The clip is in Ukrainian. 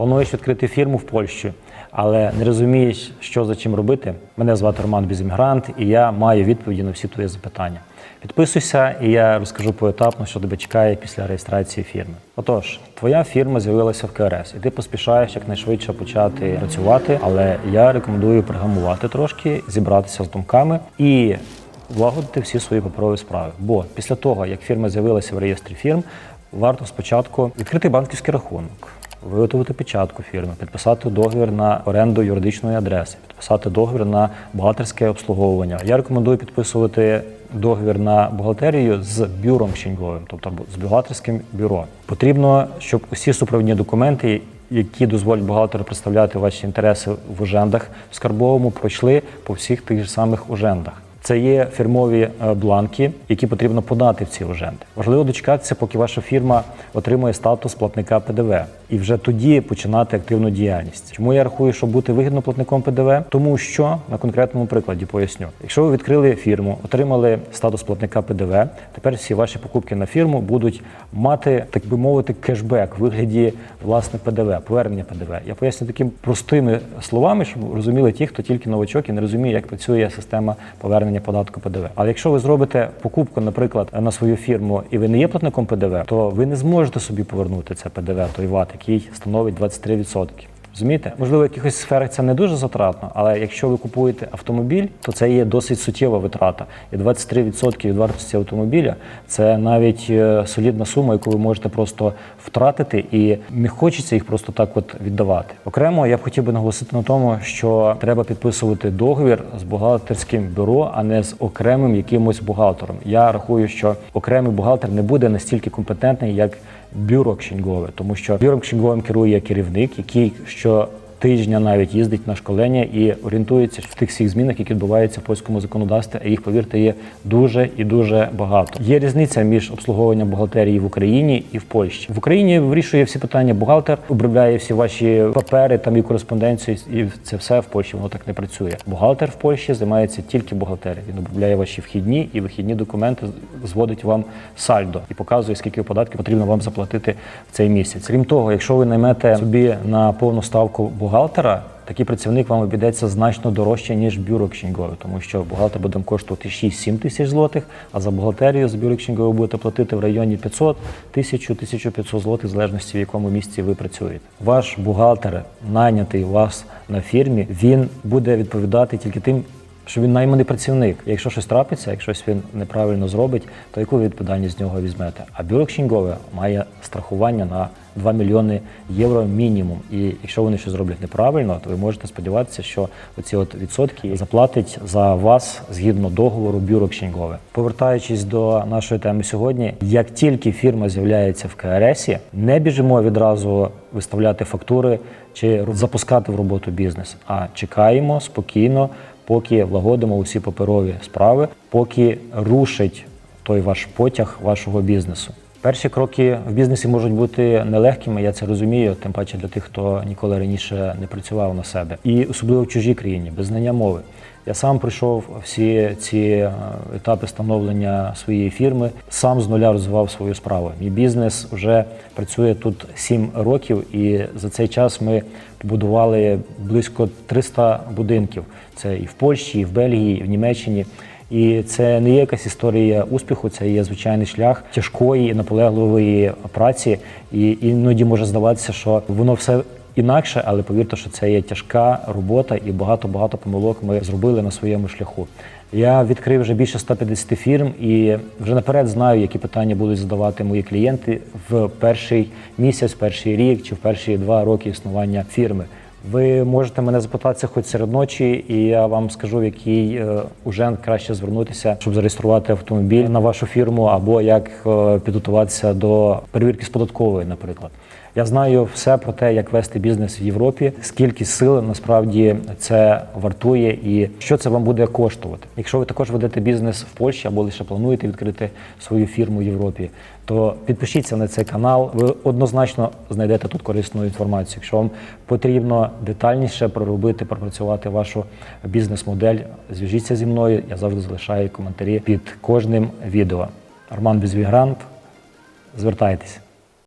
Плануєш відкрити фірму в Польщі, але не розумієш, що за чим робити. Мене звати Роман Безіммігрант, і я маю відповіді на всі твої запитання. Підписуйся, і я розкажу поетапно, що тебе чекає після реєстрації фірми. Отож, твоя фірма з'явилася в КРС, і ти поспішаєш якнайшвидше почати працювати, але я рекомендую пригамувати трошки, зібратися з думками і влагодити всі свої паперові справи. Бо після того, як фірма з'явилася в реєстрі фірм, варто спочатку відкрити банківський рахунок. Виготовити печатку фірми, підписати договір на оренду юридичної адреси, підписати договір на бухгалтерське обслуговування. Я рекомендую підписувати договір на бухгалтерію з бюром шинговим, тобто з бухгалтерським бюро. Потрібно, щоб усі супровідні документи, які дозволять бухгалтеру представляти ваші інтереси в ужендах в скарбовому, пройшли по всіх тих ж самих ужендах. Це є фірмові е, бланки, які потрібно подати в ці уженди. Важливо дочекатися, поки ваша фірма отримує статус платника ПДВ, і вже тоді починати активну діяльність. Чому я рахую, що бути вигідно платником ПДВ? Тому що на конкретному прикладі поясню: якщо ви відкрили фірму, отримали статус платника ПДВ, тепер всі ваші покупки на фірму будуть мати, так би мовити, кешбек в вигляді власне ПДВ, повернення ПДВ. Я поясню такими простими словами, щоб розуміли ті, хто тільки новачок і не розуміє, як працює система повернення податку ПДВ. Але якщо ви зробите покупку, наприклад, на свою фірму, і ви не є платником ПДВ, то ви не зможете собі повернути це ПДВ, той ВАТ, який становить 23%. Розумієте? Можливо, в якихось сферах це не дуже затратно, але якщо ви купуєте автомобіль, то це є досить суттєва витрата. І 23% від вартості автомобіля це навіть е, солідна сума, яку ви можете просто втратити, і не хочеться їх просто так от віддавати. Окремо я б хотів би наголосити на тому, що треба підписувати договір з бухгалтерським бюро, а не з окремим якимось бухгалтером. Я рахую, що окремий бухгалтер не буде настільки компетентний, як бюро кшінгове, тому що бюром кшінговим керує керівник, який що тижня навіть їздить на школення і орієнтується в тих всіх змінах, які відбуваються в польському законодавстві. А їх, повірте, є дуже і дуже багато. Є різниця між обслуговуванням бухгалтерії в Україні і в Польщі. В Україні вирішує всі питання бухгалтер, обробляє всі ваші папери там і кореспонденцію, і це все в Польщі воно так не працює. Бухгалтер в Польщі займається тільки бухгалтерією. Він обробляє ваші вхідні і вихідні документи, зводить вам сальдо і показує, скільки податків потрібно вам заплатити в цей місяць. Крім того, якщо ви наймете собі на повну ставку бухгалтера. Такий працівник вам обійдеться значно дорожче, ніж бюро кшінгове, тому що бухгалтер буде коштувати 6-7 тисяч злотих, а за бухгалтерію з бюро будете платити в районі 500 1000 1500 злотих, в залежності в якому місці ви працюєте. Ваш бухгалтер, найнятий вас на фірмі, він буде відповідати тільки тим, що він найманий працівник. Якщо щось трапиться, якщо щось він неправильно зробить, то яку відповідальність з нього візьмете? А бюро кшінгове має страхування на 2 мільйони євро мінімум. І якщо вони щось зроблять неправильно, то ви можете сподіватися, що оці от відсотки заплатить за вас згідно договору бюро кшінгове. Повертаючись до нашої теми сьогодні, як тільки фірма з'являється в КРСі, не біжимо відразу виставляти фактури чи запускати в роботу бізнес, а чекаємо спокійно, поки влагодимо усі паперові справи, поки рушить той ваш потяг вашого бізнесу. Перші кроки в бізнесі можуть бути нелегкими, я це розумію, тим паче для тих, хто ніколи раніше не працював на себе, і особливо в чужій країні, без знання мови. Я сам пройшов всі ці е, етапи становлення своєї фірми, сам з нуля розвивав свою справу. Мій бізнес вже працює тут 7 років, і за цей час ми побудували близько 300 будинків. Це і в Польщі, і в Бельгії, і в Німеччині. І це не є якась історія успіху, це є звичайний шлях тяжкої, наполегливої праці. І іноді може здаватися, що воно все інакше, але повірте, що це є тяжка робота і багато-багато помилок ми зробили на своєму шляху. Я відкрив вже більше 150 фірм і вже наперед знаю, які питання будуть задавати мої клієнти в перший місяць, перший рік чи в перші два роки існування фірми. Ви можете мене запитатися хоч серед ночі, і я вам скажу, в який е, ужен краще звернутися, щоб зареєструвати автомобіль на вашу фірму, або як е, підготуватися до перевірки з податкової, наприклад. Я знаю все про те, як вести бізнес в Європі, скільки сил насправді це вартує, і що це вам буде коштувати. Якщо ви також ведете бізнес в Польщі або лише плануєте відкрити свою фірму в Європі, то підпишіться на цей канал. Ви однозначно знайдете тут корисну інформацію. Якщо вам потрібно детальніше проробити, пропрацювати вашу бізнес-модель, зв'яжіться зі мною. Я завжди залишаю коментарі під кожним відео. Роман Безвігрант, звертайтеся.